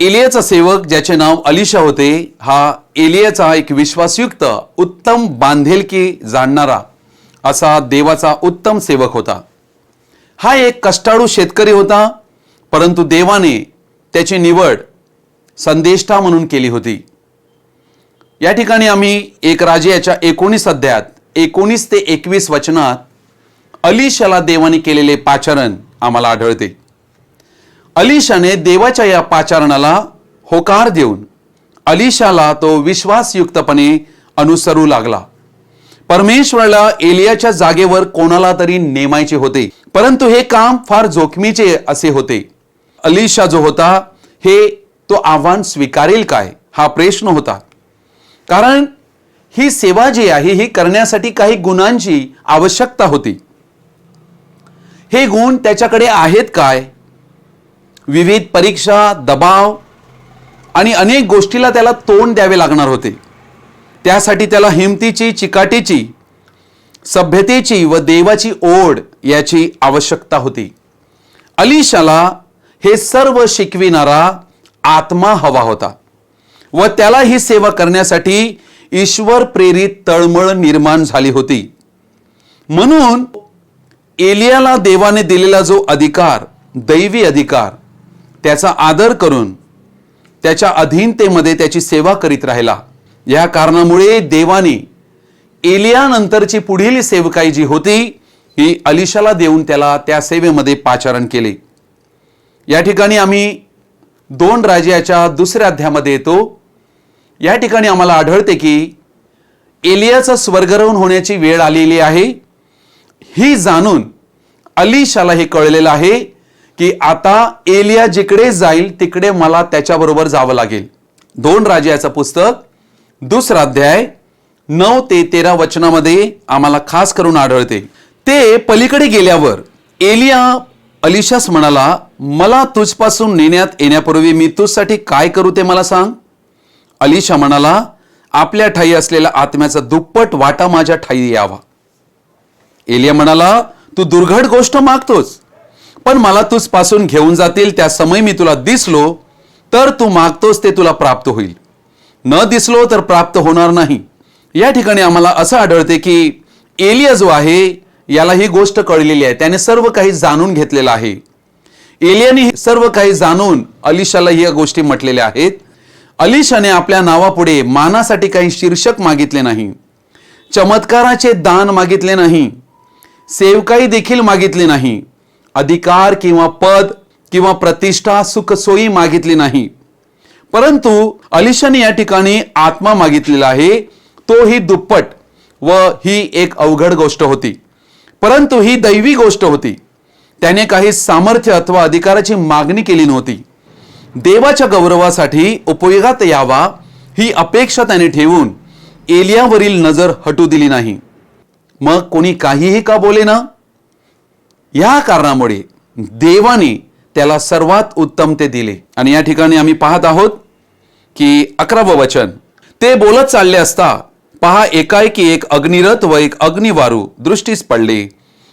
एलियाचा सेवक ज्याचे नाव अलिशा होते हा एलियाचा एक विश्वासयुक्त उत्तम बांधेलकी जाणणारा असा देवाचा उत्तम सेवक होता. हा एक कष्टाळू शेतकरी होता परंतु देवाने त्याची निवड संदेष्टा म्हणून केली होती. या ठिकाणी आम्ही एक राजे याच्या एकोणीस अध्यायात एकोणीस ते एकवीस वचनात अलिशाला देवाने केलेले पाचारण आम्हाला आढळते. अलिशाने देवाच्या या पाचारणाला होकार देऊन अलिशाला तो विश्वासयुक्तपणे अनुसरू लागला. परमेश्वराला एलियाच्या जागेवर कोणाला तरी नेमायचे होते. परंतु हे काम फार जोखमीचे असे होते. अलिशा जो होता हे तो आव्हान स्वीकारेल काय? हा प्रश्न होता. कारण ही सेवा जी आहे ही करण्यासाठी काही गुणांची आवश्यकता होती. हे गुण त्याच्याकडे आहेत काय? विविध परीक्षा दबाव आणि अनेक गोष्टीला त्याला तोंड द्यावे लागणार होते. त्यासाठी त्याला हिमतीची चिकाटीची सभ्यतेची व देवाची ओढ याची आवश्यकता होती. अलिशाला हे सर्व शिकविणारा आत्मा हवा होता व त्याला ही सेवा करण्यासाठी ईश्वर प्रेरित तळमळ निर्माण झाली होती. म्हणून एलियाला देवाने दिलेला जो अधिकार दैवी अधिकार त्याचा आदर करून त्याच्या अधीनतेमध्ये त्याची सेवा करीत राहिला. या कारणामुळे देवाने एलियानंतरची पुढील सेवकाई जी होती ही अलिशाला देऊन त्याला त्या सेवेमध्ये पाचारण केले. या ठिकाणी आम्ही दोन राज्याच्या दुसऱ्या अध्यामध्ये येतो. या ठिकाणी आम्हाला आढळते की एलियाचा स्वर्गरहून होण्याची वेळ आलेली आहे. ही जाणून अलिशाला हे कळलेलं आहे की आता एलिया जिकडे जाईल तिकडे मला त्याच्याबरोबर जावं लागेल. दोन राजाचं पुस्तक दुसरा अध्याय नऊ ते तेरा वचनामध्ये आम्हाला खास करून आढळते. ते पलीकडे गेल्यावर एलिया अलिशास म्हणाला मला तुझपासून नेण्यात येण्यापूर्वी मी तुझसाठी काय करू ते मला सांग. अलिशा म्हणाला आपल्या ठाई असलेल्या आत्म्याचा दुप्पट वाटा माझ्या ठाई यावा. एलिया म्हणाला तू दुर्घट गोष्ट मागतोस. पण मला तुझपासून घेऊन जातील त्या समय मी तुला दिसलो तर तू मागतोस ते तुला प्राप्त होईल. न दिसलो तर प्राप्त होणार नाही. या ठिकाणी आम्हाला असं आढळते की एलिया जो आहे याला ही गोष्ट कळलेली आहे. त्याने सर्व काही जाणून घेतलेलं आहे. एलियाने सर्व काही जाणून अलिशाला या गोष्टी म्हटलेल्या आहेत. अलिशाने आपल्या नावापुढे मानासाठी काही शीर्षक मागितले नाही. चमत्काराचे दान मागितले नाही. सेवकाई देखील मागितली नाही. अधिकार किंवा पद किंवा प्रतिष्ठा सुखसोयी मागितली नाही. परंतु अलिशाने या ठिकाणी आत्मा मागितलेला आहे. तो ही दुप्पट व ही एक अवघड गोष्ट होती. परंतु ही दैवी गोष्ट होती. त्याने काही सामर्थ्य अथवा अधिकाराची मागणी केली नव्हती. देवाच्या गौरवासाठी उपयोगात यावा ही अपेक्षा त्याने ठेवून एलियावरील नजर हटू दिली नाही. मग कोणी काहीही का बोले ना? या कारणामुळे देवाने त्याला सर्वात उत्तम ते दिले. आणि या ठिकाणी आम्ही पाहत आहोत की अकरावं वचन. ते बोलत चालले असता पहा एकाएकी एक अग्निरथ व एक अग्निवारू दृष्टीस पडले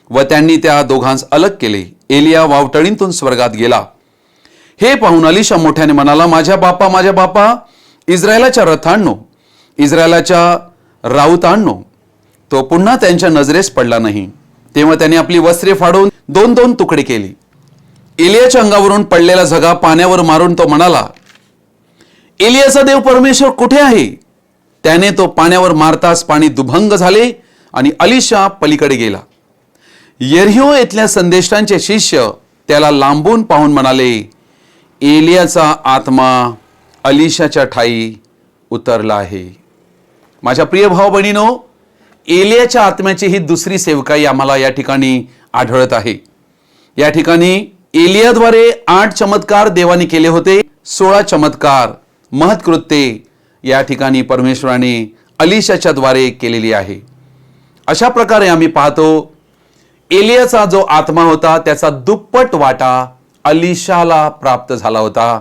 व त्यांनी त्या दोघांस अलग केले. एलिया वावटळींतून स्वर्गात गेला. हे पाहून अलिशा मोठ्याने म्हणाला माझ्या बापा माझ्या बापा इस्रायलाच्या रथांनो इस्रायलाच्या राऊतांनो तो पुन्हा त्यांच्या नजरेस पडला नाही. तेव्हा त्याने आपली वस्त्रे फाडून दोन दोन तुकडे केली. एलियाच्या अंगावरून पडलेला झगा पाण्यावर मारून तो म्हणाला एलियाचा देव परमेश्वर कुठे आहे? त्याने तो पाण्यावर मारताच पाणी दुभंग झाले आणि अलिशा पलीकडे गेला. येर्ह्यो येथल्या संदेष्टांचे शिष्य त्याला लांबून पाहून म्हणाले एलियाचा आत्मा अलिशाच्या ठाई उतरला आहे. माझ्या प्रिय भाऊ बहिणीनो एलियाच्या आत्म्याची ही दुसरी सेवकाई आम्हाला या ठिकाणी आढळत आहे. या ठिकाणी एलियाद्वारे आठ चमत्कार देवाने केले होते सोळा चमत्कार महत्कृत्ये या ठिकाणी परमेश्वराने अलिशाच्या द्वारे केलेली आहे. अशा प्रकारे आम्ही पाहतो एलियाचा जो आत्मा होता त्याचा दुप्पट वाटा अलिशाला प्राप्त झाला होता.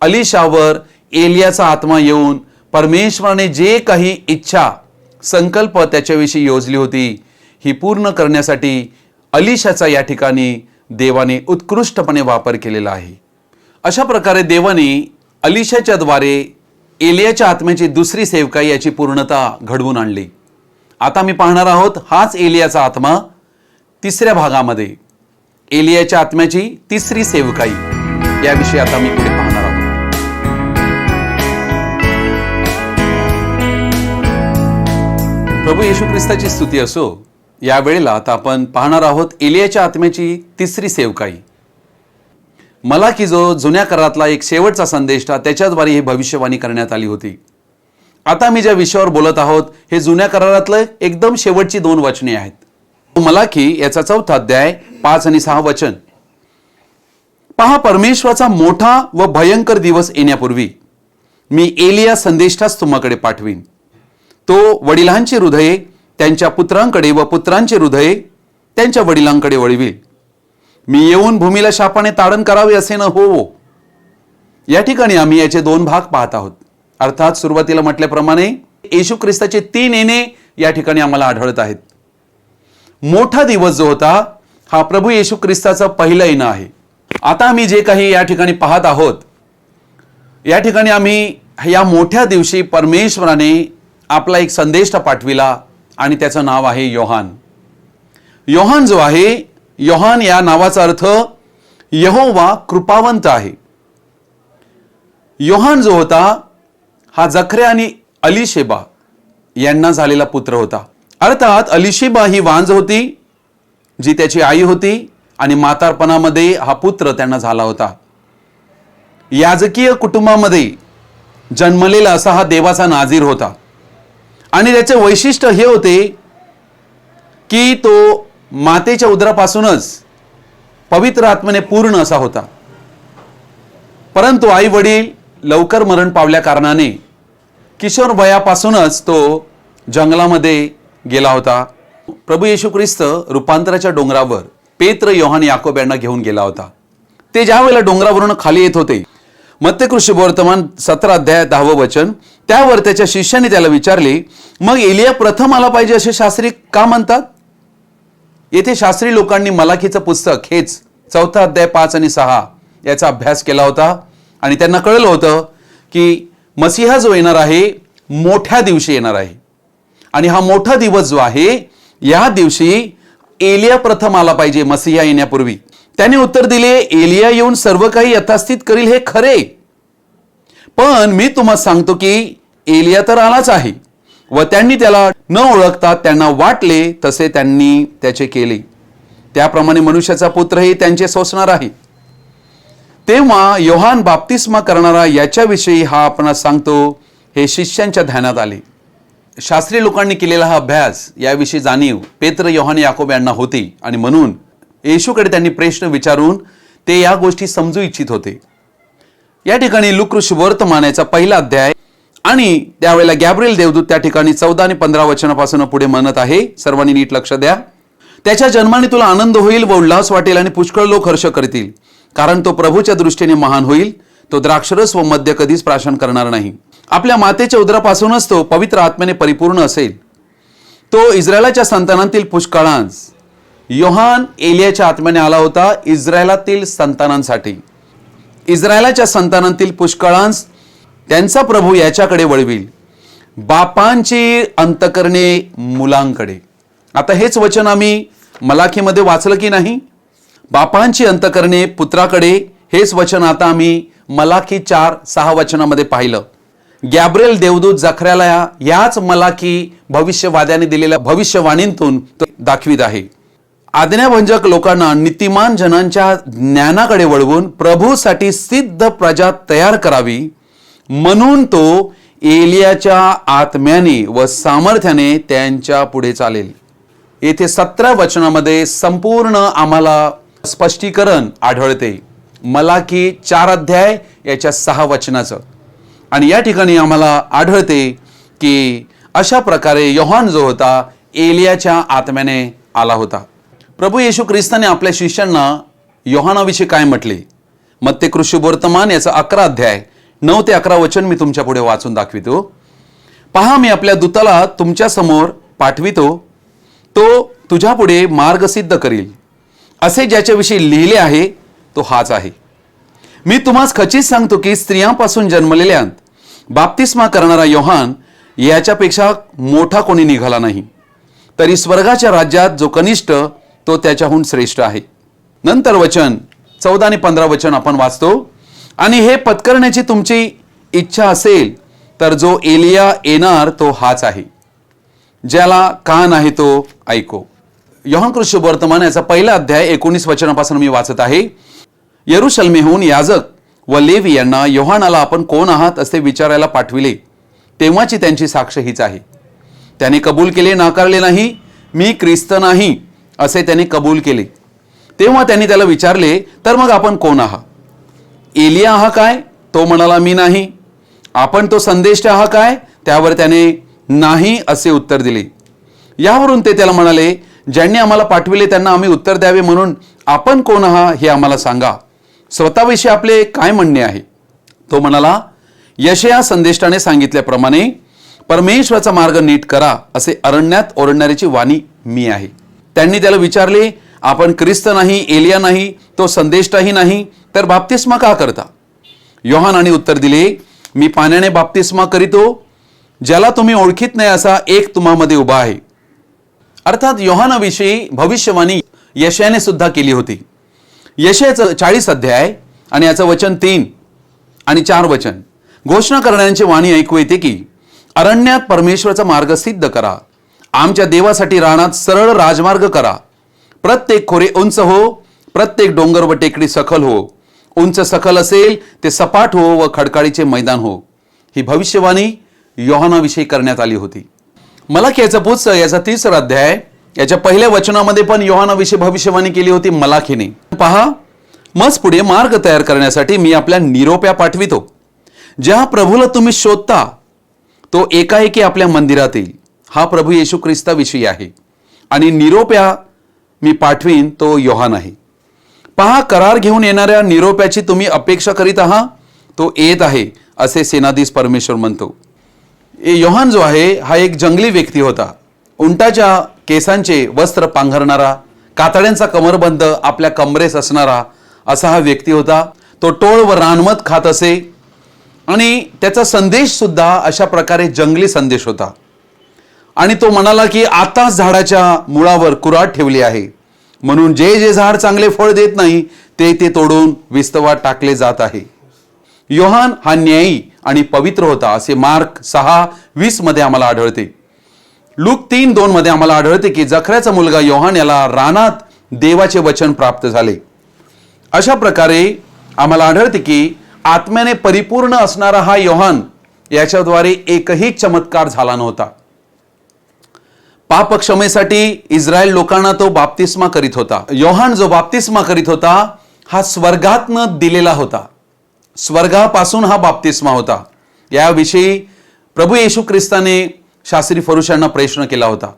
अलिशावर एलियाचा आत्मा येऊन परमेश्वराने जे काही इच्छा संकल्प त्याच्याविषयी योजली होती. ही पूर्ण करण्यासाठी अलिशाचा या ठिकाणी देवाने उत्कृष्टपणे वापर केलेला आहे. अशा प्रकारे देवाने अलिशाच्या द्वारे एलियाच्या आत्म्याची दुसरी सेवकाई याची पूर्णता घडवून आणली. आता मी पाहणार आहोत हाच एलियाचा आत्मा तिसऱ्या भागामध्ये. एलियाच्या आत्म्याची तिसरी सेवकाई. याविषयी आता मी पुढे प्रभू येशू ख्रिस्ताची स्तुती असो या वेळेला आता आपण पाहणार आहोत एलियाच्या आत्म्याची तिसरी सेवकाई. मला की जो जुन्या करातला एक शेवटचा संदेश त्याच्याद्वारे ही भविष्यवाणी करण्यात आली होती. आता मी ज्या विषयावर बोलत आहोत हे जुन्या करारातलं एकदम शेवटची दोन वचने आहेत. मला की याचा चौथा अध्याय पाच आणि सहा वचन. पहा परमेश्वराचा मोठा व भयंकर दिवस येण्यापूर्वी मी एलिया संदेष्टाच तुम्हाकडे पाठवीन. तो वडिलांची हृदये त्यांच्या पुत्रांकडे व पुत्रांची हृदये त्यांच्या वडिलांकडे वळवी मी येऊन भूमीला शापाने ताडण करावे असे न हो. या ठिकाणी आम्ही याचे दोन भाग पाहत आहोत. अर्थात सुरुवातीला म्हटल्याप्रमाणे येशू ख्रिस्ताचे तीन येणे या ठिकाणी आम्हाला आढळत आहेत. मोठा दिवस जो होता हा प्रभू येशू ख्रिस्ताचा पहिलं येणं आहे. आता आम्ही जे काही या ठिकाणी पाहत आहोत या ठिकाणी आम्ही या मोठ्या दिवशी परमेश्वराने आपला एक संदेश पाठविला आणि त्याचं नाव आहे योहान. योहान जो आहे योहान या नावाचा अर्थ यहोवा कृपावंत आहे. योहान जो होता हा जखरे आणि अलिशेबा यांना झालेला पुत्र होता. अर्थात अलिशेबा ही वांज होती जी त्याची आई होती आणि म्हातारपणामध्ये हा पुत्र त्यांना झाला होता. याजकीय कुटुंबामध्ये जन्मलेला असा हा देवाचा नाझीर होता. आणि त्याचे वैशिष्ट्य हे होते की तो मातेच्या उदरापासूनच पवित्र आत्मने पूर्ण असा होता. परंतु आई वडील लवकर मरण पावल्या कारणाने किशोर वयापासूनच तो जंगलामध्ये गेला होता. प्रभू येशू ख्रिस्त रूपांतराच्या डोंगरावर पेत्र योहान याकोब यांना घेऊन गेला होता. ते ज्या वेळेला डोंगरावरून खाली येत होते मत्यकृषी वर्तमान सतरा अध्याय दहावं वचन त्यावर त्याच्या शिष्याने त्याला विचारले मग एलिया प्रथम आला पाहिजे असे शास्त्री का म्हणतात? येथे शास्त्री लोकांनी मलाखीचं पुस्तक हेच चौथा अध्याय पाच आणि सहा याचा अभ्यास केला होता. आणि त्यांना कळलं होतं की मसिहा जो येणार आहे मोठ्या दिवशी येणार आहे. आणि हा मोठा दिवस जो आहे या दिवशी एलिया प्रथम आला पाहिजे मसीहा येण्यापूर्वी. त्याने उत्तर दिले एलिया येऊन सर्व काही यथास्थित करील हे खरे. पण मी तुम्हाला सांगतो की एलिया तर आलाच आहे व त्यांनी त्याला न ओळखता त्यांना वाटले तसे त्यांनी त्याचे केले. त्याप्रमाणे मनुष्याचा पुत्रही त्यांचे सोसणार आहे. तेव्हा योहान बाप्तिस्मा करणारा याच्याविषयी हा आपण सांगतो हे शिष्यांच्या ध्यानात आले. शास्त्रीय लोकांनी केलेला हा अभ्यास याविषयी जाणीव पेत्र योहान याकोब यांना होती आणि म्हणून येशूकडे त्यांनी प्रश्न विचारून ते या गोष्टी समजू इच्छित होते. या ठिकाणी लुकृष वर्तमानाचा पहिला अध्याय आणि त्यावेळेला गॅब्रिएल देवदूत त्या ठिकाणी चौदा आणि पंधरा वचनापासून पुढे म्हणत आहे. सर्वांनी नीट लक्ष द्या. त्याच्या जन्माने तुला आनंद होईल व उल्हास वाटेल आणि पुष्कळ लोक हर्ष करतील. कारण तो प्रभूच्या दृष्टीने महान होईल. तो द्राक्षरस व मद्य कधीच प्राशन करणार नाही. आपल्या मातेच्या उदरापासूनच तो पवित्र आत्म्याने परिपूर्ण असेल. तो इस्रायलाच्या संतानांतील पुष्कळांस. योहान एलियाच्या आत्म्याने आला होता इस्रायलातील संतानांसाठी. इस्रायलाच्या संतानांतील पुष्कळांस त्यांचा प्रभू याच्याकडे वळविल. बापांची अंतकरणे मुलांकडे. आता हेच वचन आम्ही मलाखीमध्ये वाचलं की नाही? बापांची अंतकरणे पुत्राकडे हेच वचन आता आम्ही मलाखी चार सहा वचनामध्ये पाहिलं. गॅब्रिएल देवदूत जखऱ्याला याच मलाखी भविष्यवाद्याने दिलेल्या भविष्यवाणींतून दाखवित आहे. आज्ञाभंजक लोकांना नीतिमान जनांच्या ज्ञानाकडे वळवून प्रभूसाठी सिद्ध प्रजा तयार करावी. म्हणून तो एलियाच्या आत्म्याने व सामर्थ्याने त्यांच्या पुढे चालेल. येथे सतरा वचनामध्ये संपूर्ण आम्हाला स्पष्टीकरण आढळते. मला की चार अध्याय याच्या सहा वचनाचं. आणि या ठिकाणी आम्हाला आढळते की अशा प्रकारे योहान जो होता एलियाच्या आत्म्याने आला होता. प्रभू येशू ख्रिस्ताने आपल्या शिष्यांना योहानाविषयी काय म्हटले? मग ते कृषी वर्तमान याचा अकरा अध्याय. नऊ ते अकरा वचन मी तुमच्यापुढे वाचून दाखवितो. पहा मी आपल्या दूताला तुमच्यासमोर पाठवितो. तो तुझ्या पुढे मार्ग सिद्ध करील. असे ज्याच्याविषयी लिहिले आहे तो हाच आहे. मी तुम्हास खचित सांगतो की स्त्रियांपासून जन्मलेल्या बाप्तिस्मा करणारा योहान याच्यापेक्षा मोठा कोणी निघाला नाही. तरी स्वर्गाच्या राज्यात जो कनिष्ठ तो त्याच्याहून श्रेष्ठ आहे. नंतर वचन चौदा आणि पंधरा वचन आपण वाचतो. आणि हे पत्करण्याची तुमची इच्छा असेल तर जो एलिया येणार तो हाच आहे. ज्याला कान आहे तो ऐको. योहान कृष्ण वर्तमान याचा पहिला अध्याय एकोणीस वचनापासून मी वाचत आहे. यरुशलमेहून याजक व लेवी यांना योहानाला आपण कोण आहात असे विचारायला पाठविले तेव्हाची त्यांची साक्ष हीच आहे. त्याने कबूल केले नाकारले नाही मी ख्रिस्त नाही असे त्याने कबूल केले. तेव्हा त्यांनी त्याला विचारले तर मग आपण कोण आहात? एलिया हा काय? तो म्हणाला मी नाही. आपण तो संदेश हा काय? त्यावर त्याने नाही असे उत्तर दिले. यावरून ते त्याला म्हणाले ज्यांनी आम्हाला पाठविले त्यांना आम्ही उत्तर द्यावे म्हणून आपण कोण आहात हे आम्हाला सांगा. स्वतःविषयी आपले काय म्हणणे आहे? तो म्हणाला यशया संदेष्टाने सांगितल्याप्रमाणे परमेश्वराचा मार्ग नीट करा असे अरण्यात ओरडणाऱ्याची वाणी मी आहे. त्यांनी त्याला विचारले आपण ख्रिस्त नाही एलिया नाही तो संदेष्टाही नाही तर बाप्तिस्मा का करता? योहानाने उत्तर दिले मी पाण्याने बाप्तिस्मा करीतो ज्याला तुम्ही ओळखीत नाही असा एक तुम्हामध्ये उभा आहे. अर्थात योहानाविषयी भविष्यवाणी यशयाने सुद्धा केली होती. यशयाचं चाळीस अध्याय आणि याचं वचन तीन आणि चार वचन. घोषणा करण्याची वाणी ऐकू येते की अरण्यात परमेश्वराचा मार्ग सिद्ध करा. आमच्या देवासाठी रानात सरळ राजमार्ग करा. प्रत्येक खोरे उंच हो प्रत्येक डोंगर व टेकडी सखल हो. उंच सखल असेल ते सपाट हो व खडकाळीचे मैदान हो. ही भविष्यवाणी योहानाविषयी करण्यात आली होती. मला याचा पुस्तक याचा तिसरा अध्याय याच्या पहिल्या वचनामध्ये पण योहानाविषयी भविष्यवाणी केली होती मलाखीने. पहा मज पुढे मार्ग तयार करण्यासाठी मी आपल्या निरोप्या पाठवितो. ज्या प्रभूला तुम्ही शोधता तो एकाएकी आपल्या मंदिरात येईल हा प्रभू येशू ख्रिस्ताविषयी आहे. आणि निरोप्या मी पाठवीन तो योहान आहे पहा करार घेऊन येणाऱ्या निरोप्याची तुम्ही अपेक्षा करीत आहात? तो येत आहे असे सेनाधीश परमेश्वर म्हणतो. ए योहान जो आहे हा एक जंगली व्यक्ती होता. उंटाच्या केसांचे वस्त्र पांघरणारा कातड्यांचा कमरबंद आपल्या कमरेस असणारा असा हा व्यक्ती होता. तो टोळ व रानमत खात असे आणि त्याचा संदेश सुद्धा अशा प्रकारे जंगली संदेश होता. आणि तो म्हणाला की आताच झाडाच्या मुळावर कुराट ठेवली आहे. म्हणून जे जे झाड चांगले फळ देत नाही ते ते तोडून विस्तवात टाकले जात आहे. योहान हा न्यायी आणि पवित्र होता असे मार्क सहा वीसमध्ये आम्हाला आढळते. लूक तीन दोन मध्ये आम्हाला आढळते की जखऱ्याचा मुलगा योहान याला रानात देवाचे वचन प्राप्त झाले. अशा प्रकारे आम्हाला आढळते की आत्म्याने परिपूर्ण असणारा हा योहान याच्याद्वारे एकही चमत्कार झाला नव्हता. पाप क्षमेसाठी इस्रायल लोकांना तो बाप्तिस्मा करीत होता. योहान जो बाप्तिस्मा करीत होता हा स्वर्गातनं दिलेला होता. स्वर्गापासून हा बाप्तिस्मा होता. याविषयी प्रभू येशू ख्रिस्ताने शास्त्री फरुषांना प्रश्न केला होता.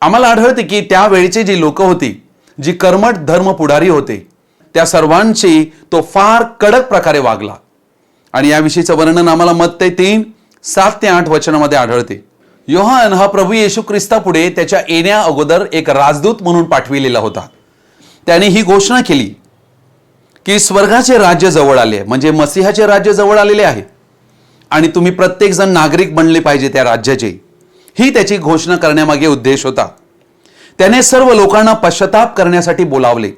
आम्हाला आढळते की त्यावेळची जी लोक होती जी कर्मठ धर्म पुढारी होते त्या सर्वांशी तो फार कडक प्रकारे वागला. आणि याविषयीचं वर्णन आम्हाला मत ते तीन सात ते आठ वचनामध्ये आढळते. योहान हा प्रभू येशू ख्रिस्तापुढे त्याच्या येण्या अगोदर एक राजदूत म्हणून पाठविलेला होता. त्याने ही घोषणा केली की स्वर्गाचे राज्य जवळ आले म्हणजे मसिहाचे राज्य जवळ आलेले आहे. आणि तुम्ही प्रत्येक जण नागरिक बनले पाहिजे त्या राज्याचे. ही त्याची घोषणा करण्यामागे उद्देश होता. त्याने सर्व लोकांना पश्चाताप करण्यासाठी बोलावले.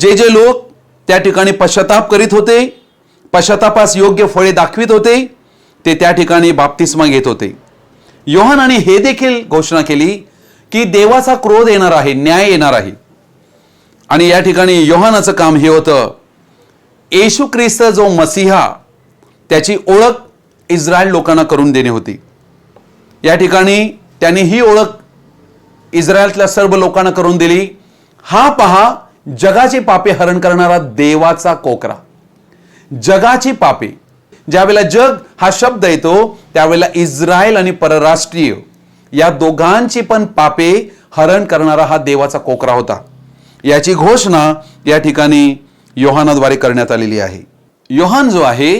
जे जे लोक त्या ठिकाणी पश्चाताप करीत होते पश्चातापास योग्य फळे दाखवित होते ते त्या ठिकाणी बाप्तिस्मा घेत होते. योहानाने हे देखील घोषणा केली की देवाचा क्रोध येणार आहे न्याय येणार आहे. आणि या ठिकाणी योहानाचं काम हे होतं. येशू ख्रिस्त जो मसीहा त्याची ओळख इस्रायल लोकांना करून देणे होती. या ठिकाणी त्यांनी ही ओळख इस्रायलतल्या सर्व लोकांना करून दिली. हा पहा जगाची पापे हरण करणारा देवाचा कोकरा. जगाची पापे ज्यावेळेला जग हा शब्द येतो त्यावेळेला इस्रायल आणि परराष्ट्रीय या दोघांची पण पापे हरण करणारा हा देवाचा कोकरा होता. याची घोषणा या ठिकाणी योहानाद्वारे करण्यात आलेली आहे. योहान जो आहे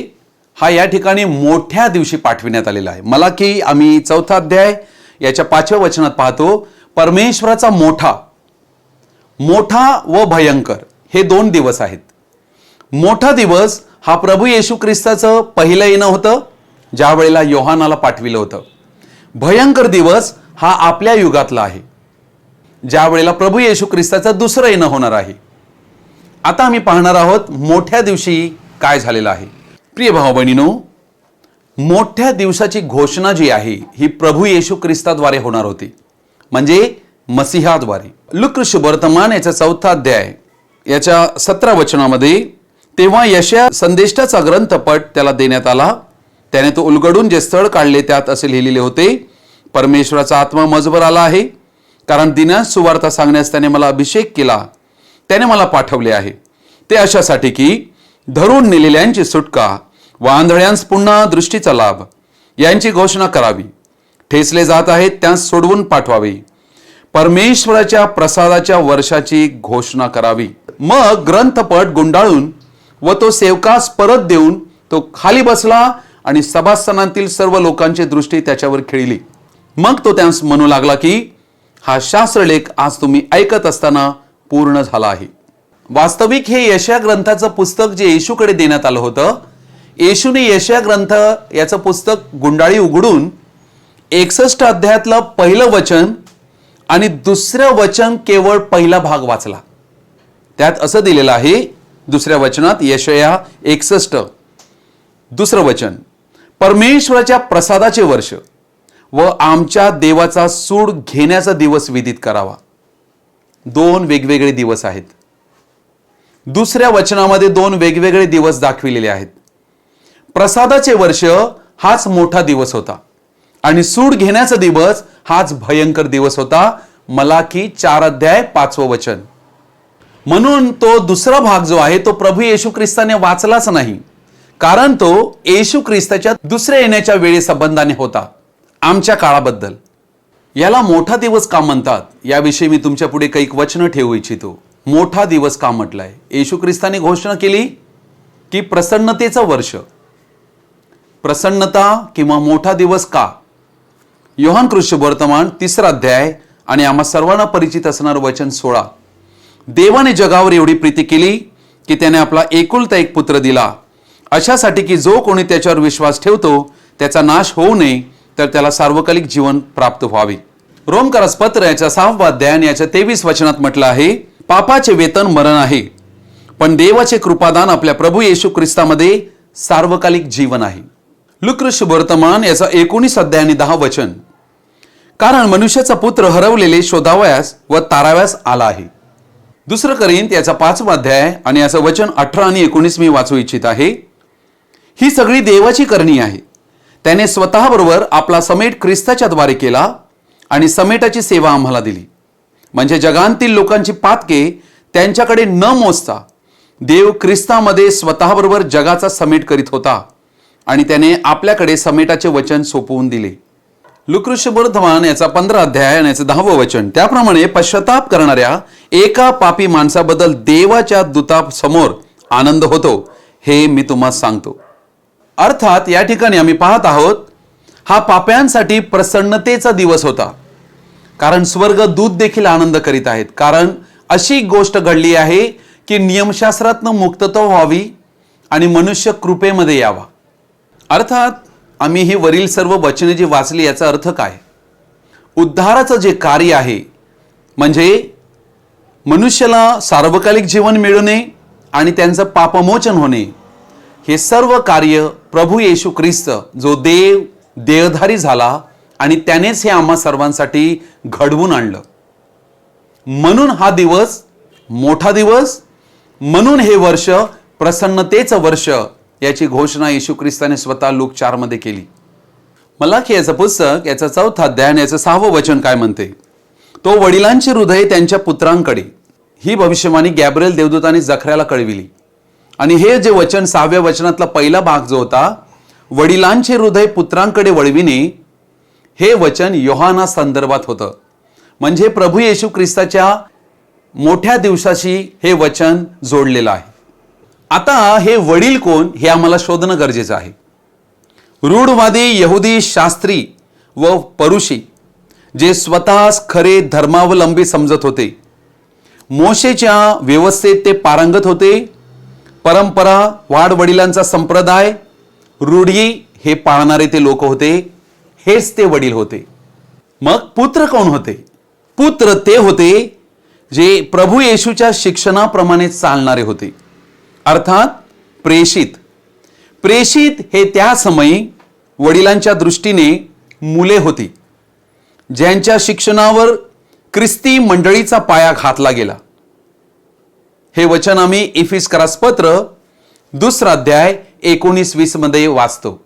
हा या ठिकाणी मोठ्या दिवशी पाठविण्यात आलेला आहे. मला की आम्ही चौथा अध्याय याच्या पाचव्या वचनात पाहतो परमेश्वराचा मोठा मोठा व भयंकर हे दोन दिवस आहेत. मोठा दिवस हा प्रभू येशू ख्रिस्ताचं पहिलं येणं होतं ज्या वेळेला योहानाला पाठविलं होतं. भयंकर दिवस हा आपल्या युगातला आहे. ज्या वेळेला प्रभू येशू ख्रिस्ताचं दुसरं येणं होणार आहे. आता आम्ही पाहणार आहोत मोठ्या दिवशी काय झालेलं आहे. प्रिय भाऊ बहिणीनो मोठ्या दिवसाची घोषणा जी आहे ही प्रभू येशू ख्रिस्ताद्वारे होणार होती. म्हणजे मसिहाद्वारे. लुकृष वर्तमान याचा चौथा अध्याय याच्या सतरा वचनामध्ये तेव्हा यशया संदेष्टाचा ग्रंथपट त्याला देण्यात आला. त्याने तो उलगडून जे स्थळ काढले त्यात असे लिहिलेले होते परमेश्वराचा आत्मा मजवर आला आहे कारण दिनास सुवार्ता सांगण्यास त्याने मला अभिषेक केला. त्याने मला पाठवले आहे. ते अशासाठी की धरून नेलेल्यांची सुटका व आंधळ्यांस पुन्हा दृष्टीचा लाभ यांची घोषणा करावी. ठेचले जात आहेत त्यास सोडवून पाठवावे. परमेश्वराच्या प्रसादाच्या वर्षाची घोषणा करावी. मग ग्रंथपट गुंडाळून व तो सेवकास परत देऊन तो खाली बसला आणि सभास्थानातील सर्व लोकांची दृष्टी त्याच्यावर खेळली. मग तो त्यांस म्हणू लागला की हा शास्त्रलेख आज तुम्ही ऐकत असताना पूर्ण झाला आहे. वास्तविक हे यशया ग्रंथाचं पुस्तक जे येशूकडे देण्यात आलं होतं येशूने यशया ग्रंथ याचं पुस्तक गुंडाळी उघडून एकसष्ट अध्यायातलं पहिलं वचन आणि दुसरं वचन केवळ पहिला भाग वाचला. त्यात असं दिलेलं आहे दुसऱ्या वचनात यशया एकसष्ट. दुसरं वचन परमेश्वराच्या प्रसादाचे वर्ष व आमच्या देवाचा सूड घेण्याचा दिवस विदित करावा. दोन वेगवेगळे दिवस आहेत. दुसऱ्या वचनामध्ये दोन वेगवेगळे दिवस दाखविलेले आहेत. प्रसादाचे वर्ष हाच मोठा दिवस होता आणि सूड घेण्याचा दिवस हाच भयंकर दिवस होता. मला की चार अध्याय पाचवं वचन. म्हणून तो दुसरा भाग जो आहे तो प्रभू येशू ख्रिस्ताने वाचलाच नाही. कारण तो येशू ख्रिस्ताच्या दुसऱ्या येण्याच्या वेळे संबंधाने होता आमच्या काळाबद्दल. याला मोठा दिवस का म्हणतात याविषयी मी तुमच्यापुढे काही वचनं ठेवू इच्छितो. मोठा दिवस का म्हटलाय? येशू ख्रिस्ताने घोषणा केली की प्रसन्नतेचं वर्ष. प्रसन्नता किंवा मोठा दिवस का? योहान कृष्ण वर्तमान तिसरा अध्याय आणि आम्हा सर्वांना परिचित असणारं वचन सोळा. देवाने जगावर एवढी प्रीती केली की त्याने आपला एकुलता एक पुत्र दिला. अशासाठी की जो कोणी त्याच्यावर विश्वास ठेवतो त्याचा नाश होऊ नये तर त्याला सार्वकालिक जीवन प्राप्त व्हावे. रोमकरस पत्र याच्या सहावा अध्याय आणि याच्या तेवीस वचनात म्हटलं आहे पापाचे वेतन मरण आहे पण देवाचे कृपादान आपल्या प्रभू येशू ख्रिस्तामध्ये सार्वकालिक जीवन आहे. लुकृष वर्तमान याचा एकोणीस अध्याय आणि दहा वचन. कारण मनुष्याचा पुत्र हरवलेले शोधावयास व ताराव्यास आला आहे. दुसरं करीन याचा पाचवा अध्याय आणि याचं वचन अठरा आणि एकोणीस मी वाचू इच्छित आहे. ही सगळी देवाची करणी आहे. त्याने स्वतःबरोबर आपला समेट ख्रिस्ताच्या द्वारे केला आणि समेटाची सेवा आम्हाला दिली. म्हणजे जगांतील लोकांची पातके त्यांच्याकडे न मोजता देव ख्रिस्तामध्ये स्वतःबरोबर जगाचा समेट करीत होता आणि त्याने आपल्याकडे समेटाचे वचन सोपवून दिले. लुकृष्य वर्धमान याचा पंधरा अध्याय आणि याचं दहावं वचन. त्याप्रमाणे पश्चाताप करणाऱ्या एका पापी माणसाबद्दल देवाच्या दूतासमोर आनंद होतो हे मी तुम्हाला सांगतो. अर्थात या ठिकाणी आम्ही पाहत आहोत हा पाप्यांसाठी प्रसन्नतेचा दिवस होता. कारण स्वर्ग दूत देखील आनंद करीत आहेत. कारण अशी गोष्ट घडली आहे की नियमशास्त्रातनं मुक्तता व्हावी आणि मनुष्य कृपेमध्ये यावा. अर्थात आम्ही ही वरील सर्व वचने जी वाचली याचा अर्थ काय? उद्धाराचं जे कार्य आहे म्हणजे मनुष्याला सार्वकालिक जीवन मिळणे आणि त्यांचं पापमोचन होणे हे सर्व कार्य प्रभू येशू ख्रिस्त जो देव देहधारी झाला आणि त्यानेच हे आम्हा सर्वांसाठी घडवून आणलं. म्हणून हा दिवस मोठा दिवस म्हणून हे वर्ष प्रसन्नतेचं वर्ष याची घोषणा येशू ख्रिस्ताने स्वतः लूक चारमध्ये केली. मला की याचं पुस्तक याचा चौथा अध्याय आणि याचं सहावं वचन काय म्हणते? तो वडिलांचे हृदय त्यांच्या पुत्रांकडे. ही भविष्यवाणी गॅब्रिएल देवदूताने जखऱ्याला कळविली. आणि हे जे वचन सहाव्या वचनातला पहिला भाग जो होता वडिलांचे हृदय पुत्रांकडे वळविणे हे वचन योहाना संदर्भात होतं. म्हणजे प्रभू येशू ख्रिस्ताच्या मोठ्या दिवसाशी हे वचन जोडलेलं आहे. आता हे वडील कोण हे आम्हाला शोधणं गरजेचं आहे. रूढवादी यहुदी शास्त्री व परुषी जे स्वतःस खरे धर्मावलंबी समजत होते. मोशेच्या व्यवस्थेत ते पारंगत होते. परंपरा वाडवडिलांचा संप्रदाय रूढी हे पाळणारे ते लोक होते. हेच ते वडील होते. मग पुत्र कोण होते? पुत्र ते होते जे प्रभू येशूच्या शिक्षणाप्रमाणे चालणारे होते. अर्थात प्रेषित. प्रेषित हे त्या समयी वडिलांच्या दृष्टीने मुले होती ज्यांच्या शिक्षणावर ख्रिस्ती मंडळीचा पाया घातला गेला. हे वचन आम्ही इफिस्करास पत्र दुसरा अध्याय एकोणीस वीसमध्ये वाचतो.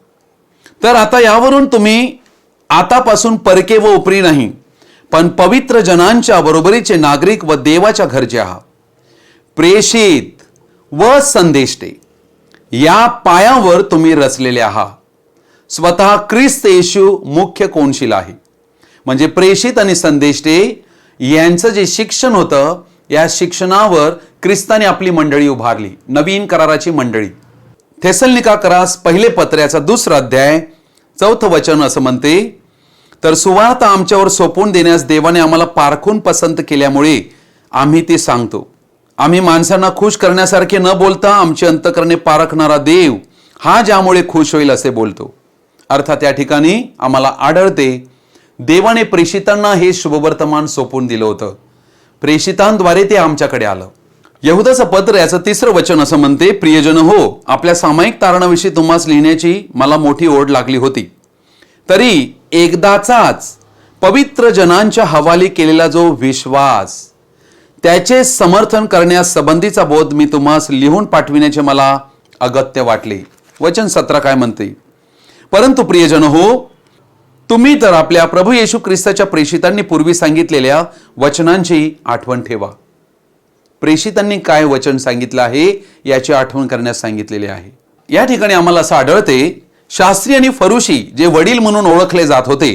तर आता यावरून तुम्ही आतापासून परके व उपरी नाही पण पवित्र जनांच्या बरोबरीचे नागरिक व देवाच्या घरचे आहात. प्रेषित. व संदेष्टे या पायावर तुम्ही रचलेले आहात. स्वतः ख्रिस्त येशू मुख्य कोणशील आहे? म्हणजे प्रेषित आणि संदेष्टे यांचं जे शिक्षण होतं या शिक्षणावर ख्रिस्ताने आपली मंडळी उभारली. नवीन कराराची मंडळी. थेसलनिका करास पहिले पत्र्याचा दुसरा अध्याय चौथं वचन असं म्हणते तर सुवार्ता आमच्यावर सोपवून देण्यास देवाने आम्हाला पारखून पसंत केल्यामुळे आम्ही ते सांगतो. आम्ही माणसांना खुश करण्यासारखे न बोलता आमचे अंतकरणे पारखणारा देव हा ज्यामुळे खुश होईल असे बोलतो. अर्थात त्या ठिकाणी आम्हाला आढळते देवाने प्रेषितांना हे शुभवर्तमान सोपून दिलं होतं. प्रेषितांद्वारे ते आमच्याकडे आलं. यहुदाचं पत्र याचं तिसरं वचन असं म्हणते प्रियजन हो आपल्या सामायिक तारणाविषयी तुम्हाला लिहिण्याची मला मोठी ओढ लागली होती. तरी एकदाचाच पवित्र जनांच्या हवाली केलेला जो विश्वास त्याचे समर्थन करण्यास संबंधीचा बोध मी तुम्हास लिहून पाठविण्याचे मला अगत्य वाटले. वचन सतरा काय म्हणते? परंतु प्रियजन हो तुम्ही तर आपल्या प्रभू येशू ख्रिस्ताच्या प्रेषितांनी पूर्वी सांगितलेल्या वचनांची आठवण ठेवा. प्रेषितांनी काय वचन सांगितलं आहे याची आठवण करण्यास सांगितलेले आहे. या ठिकाणी आम्हाला असं आढळते शास्त्री आणि फरुशी जे वडील म्हणून ओळखले जात होते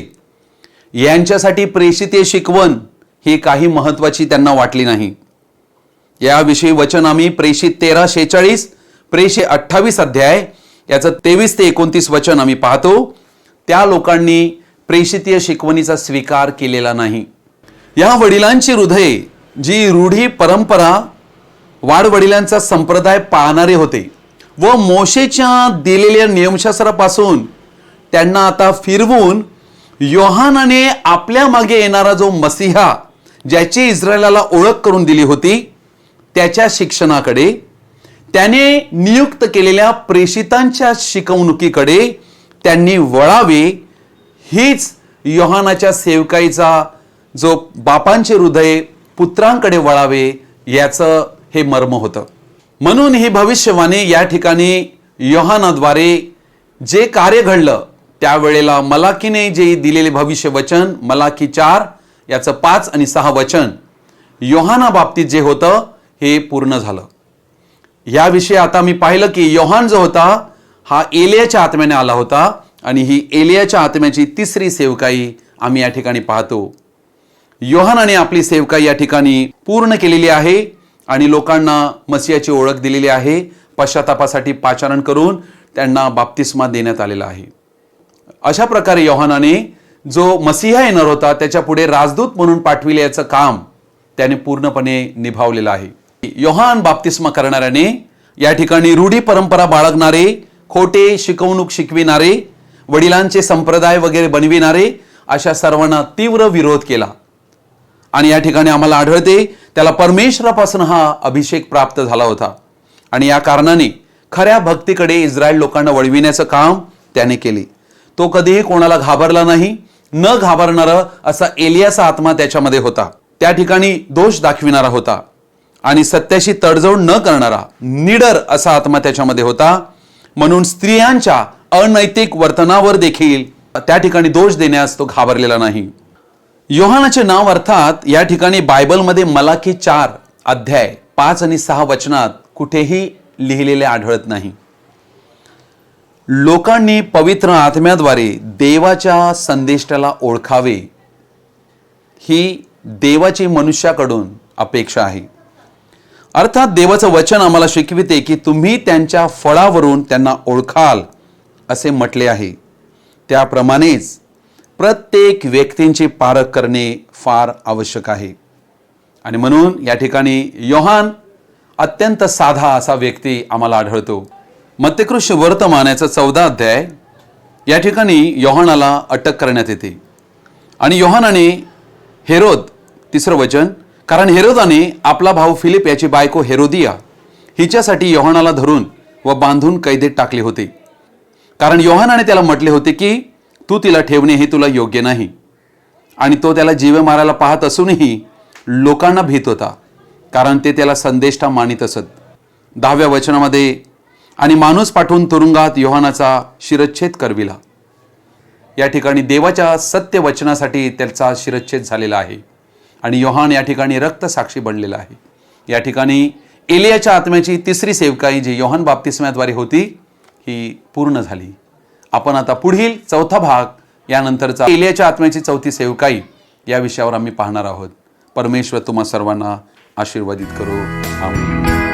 यांच्यासाठी प्रेषिते शिकवण ही काही महत्वाची त्यांना वाटली नाही. याविषयी वचन आम्ही प्रेषित तेरा शेचाळीस प्रेषे अठ्ठावीस अध्याय याचं तेवीस ते एकोणतीस वचन आम्ही पाहतो. त्या लोकांनी प्रेषितीय शिकवणीचा स्वीकार केलेला नाही. या वडिलांची हृदय जी रूढी परंपरा वाडवडिलांचा संप्रदाय पाळणारे होते व मोशेच्या दिलेल्या नियमशास्त्रापासून त्यांना आता फिरवून योहानाने आपल्या मागे येणारा जो मसिहा ज्याची इस्रायलाला ओळख करून दिली होती त्याच्या शिक्षणाकडे त्याने नियुक्त केलेल्या प्रेषितांच्या शिकवणुकीकडे त्यांनी वळावे हीच योहानाच्या सेवकाईचा जो बापांचे हृदय पुत्रांकडे वळावे याचं हे मर्म होतं. म्हणून ही भविष्यवाणी या ठिकाणी योहानाद्वारे जे कार्य घडलं त्यावेळेला मलाकीने जे दिलेले भविष्य वचन मलाकी चार याचं पाच आणि सहा वचन योहाना बाबतीत जे होतं हे पूर्ण झालं. याविषयी आता मी पाहिलं की योहान जो होता हा एलियाच्या आत्म्याने आला होता आणि ही एलियाच्या आत्म्याची तिसरी सेवकाई आम्ही या ठिकाणी पाहतो. योहानाने आपली सेवकाई या ठिकाणी पूर्ण केलेली आहे आणि लोकांना मसियाची ओळख दिलेली आहे. पश्चातापासाठी पाचारण करून त्यांना बाप्तिस्मा देण्यात आलेला आहे. अशा प्रकारे योहानाने जो मसीहा येणार होता त्याच्या पुढे राजदूत म्हणून पाठविले याचं काम त्याने पूर्णपणे निभावलेलं आहे. योहान बाप्तिस्मा करणाऱ्याने या ठिकाणी रूढी परंपरा बाळगणारे खोटे शिकवणूक शिकविणारे वडिलांचे संप्रदाय वगैरे बनविणारे अशा सर्वांना तीव्र विरोध केला. आणि या ठिकाणी आम्हाला आढळते त्याला परमेश्वरापासून हा अभिषेक प्राप्त झाला होता. आणि या कारणाने खऱ्या भक्तीकडे इस्रायल लोकांना वळविण्याचं काम त्याने केले. तो कधीही कोणाला घाबरला नाही न घाबरणारा असा एलियाचा आत्मा त्याच्यामध्ये होता. त्या ठिकाणी दोष दाखविणारा होता. आणि सत्याशी तडजोड न करणारा निडर असा आत्मा त्याच्यामध्ये होता. म्हणून स्त्रियांच्या अनैतिक वर्तनावर देखील त्या ठिकाणी दोष देण्यास तो घाबरलेला नाही. योहानाचे नाव अर्थात या ठिकाणी बायबलमध्ये मलाकी चार अध्याय पाच आणि सहा वचनात कुठेही लिहिलेले आढळत नाही. लोकांनी पवित्र आत्म्याद्वारे देवाच्या संदेष्टाला ओळखावे ही देवाची मनुष्याकडून अपेक्षा आहे. अर्थात देवाचं वचन आम्हाला शिकविते की तुम्ही त्यांच्या फळावरून त्यांना ओळखाल असे म्हटले आहे. त्याप्रमाणेच प्रत्येक व्यक्तींची पारख करणे फार आवश्यक आहे. आणि म्हणून या ठिकाणी योहान अत्यंत साधा असा व्यक्ती आम्हाला आढळतो. मत्यकृष्य वर्तमानाचा चौदा अध्याय. या ठिकाणी योहानाला अटक करण्यात येते. आणि योहानाने हेरोद तिसरं वचन कारण हेरोदाने आपला भाऊ फिलिप याची बायको हेरोदिया हिच्यासाठी योहानाला धरून व बांधून कैदेत टाकले होते. कारण योहानाने त्याला म्हटले होते की तू तिला ठेवणे हे तुला योग्य नाही. आणि तो त्याला जीवे मारायला पाहत असूनही लोकांना भीत होता कारण ते त्याला संदेष्टा मानित असत. दहाव्या वचनामध्ये आणि माणूस पाठवून तुरुंगात योहानाचा शिरच्छेद करविला. या ठिकाणी देवाच्या सत्य वचनासाठी त्याचा शिरच्छेद झालेला आहे. आणि योहान या ठिकाणी रक्तसाक्षी बनलेला आहे. या ठिकाणी एलियाच्या आत्म्याची तिसरी सेवकाई जी योहान बाप्तिस्म्याद्वारे होती ही पूर्ण झाली. आपण आता पुढील चौथा भाग यानंतरचा एलियाच्या आत्म्याची चौथी सेवकाई या विषयावर आम्ही पाहणार आहोत. परमेश्वर तुम्हा सर्वांना आशीर्वादित करू. आम्ही